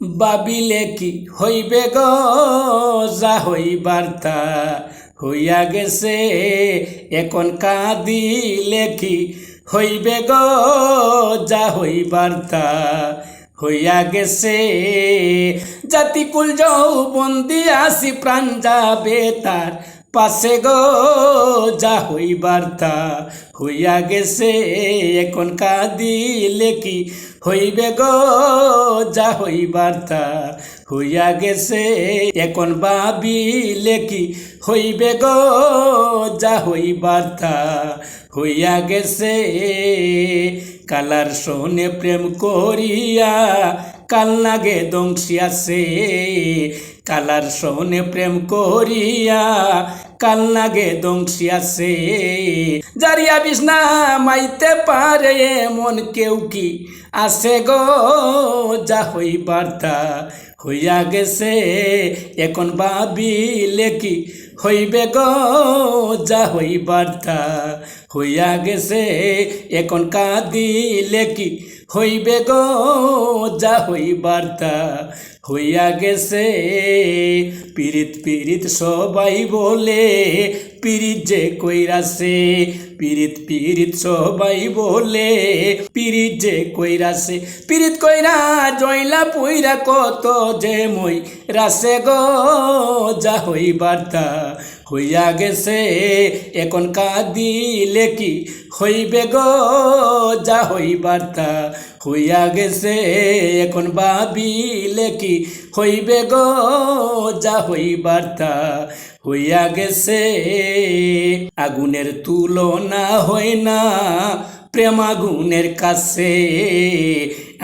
বাবিলে কি হইবে গ? যা হইবার তা হইয়া গেছে। এখন কাঁদিলে কি হইবে গ? যা হইবার তা হইয়া গেছে। জাতিকুল যাও বন্দি আসি প্রাণ যাবে তার পাশে গো। যা হইবার তা হইয়া গেছে। এখন কাঁদিলে কি হইবে গো, যা হইবার তা। হইয়া গেছে এখন বাবি কি হইবে গো, যা হইবার তা। হইয়া গেছে কালার শোনে প্রেম করিয়া, কাল নাগে দংশিয়াছে কালার সোনে প্রেম করিয়া, কাল নাগে দংশিয়াছে জারিয়া বিষ্ণা মাইতে পারে, মন কেউ কি আছে গো? যা হইবার তা হইয়া গেছে, এখন ভাবিলে কি হইবে গো? যা হইবার তা হইয়া গেছে, এখন কাঁদিলে কি হইবে গো যা হইবার তা। হইয়া গেছে পিরিত পিরিত সবাই বলে পিরিত যে কইরাছে, পিরিত পিরিত সবাই বলে, পিরিত যে কইরাছে, পিরিত কইরা জয়লা পুইরা কত যে মই রাসে গো, যা হইবার তা হইয়া গেছে, এখন কাঁদিলে কি হইবে গো, যা হইবার তা হইয়া গেছে, এখন ভাবিলে কি হইবে গো? যা হইবার তা হইয়া গেছে। আগুনের তুলনা হয় না, প্রেম আগুনের কাছে।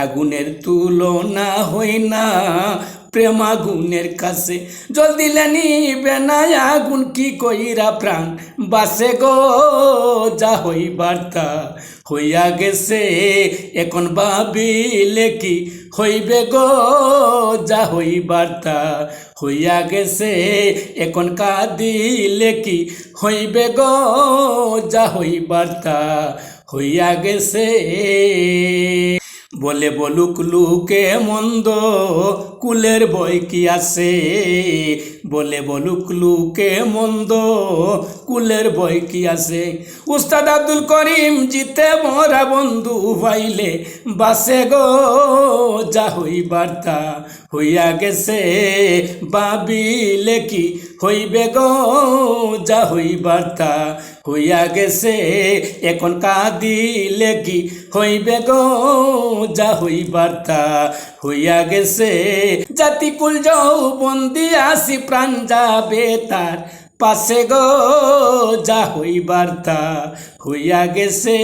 আগুনের তুলনা হয় না প্রেম আগুনের কাছে। জল দিলে নিবে না আগুন, কি কইরা প্রাণ? বাসে গো, যা হই বার্তা। হইয়া গেছে এখন ভাবিলে কি হইবে গো, যা হই বার্তা? হইয়া গেছে এখন কাঁদিলে কি হইবে গো, যা হই বার্তা? হইয়া গেছে বলে বলুক লুকে মন্দ, কুলের বই কি আছে? বলে বলুক লুকে মন্দ, কুলের বই কি আছে? উস্তাদ আব্দুল করিম জিতে মরা বন্ধু পাইলে বাসে গো, যা হইবার তা হইয়া গেছে। বাবিলে কি হইবে গো, যা হইবার তা। হইয়া গেছে, এখন কাঁদিলে কি হইবে গো, যা হইবার তা। হইয়া গেছে, জাতিকুল যৌ বন্দি আসি প্রাণ যাবে তার। পাশে গো, যা হইবার তা হইয়া গেছে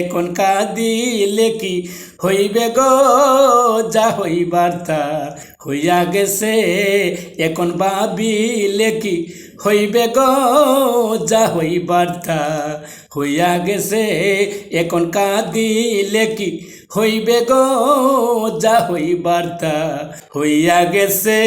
এখন কাঁদিলে কি হইবে গো? যা হইবার তা হইয়া গেছে এখন ভাবিলে কি হইবে গো? যা হইবার তা হইয়া গেছে এখন কাঁদিলে কি হইবে গো? যা হইবার তা হইয়া গেছে।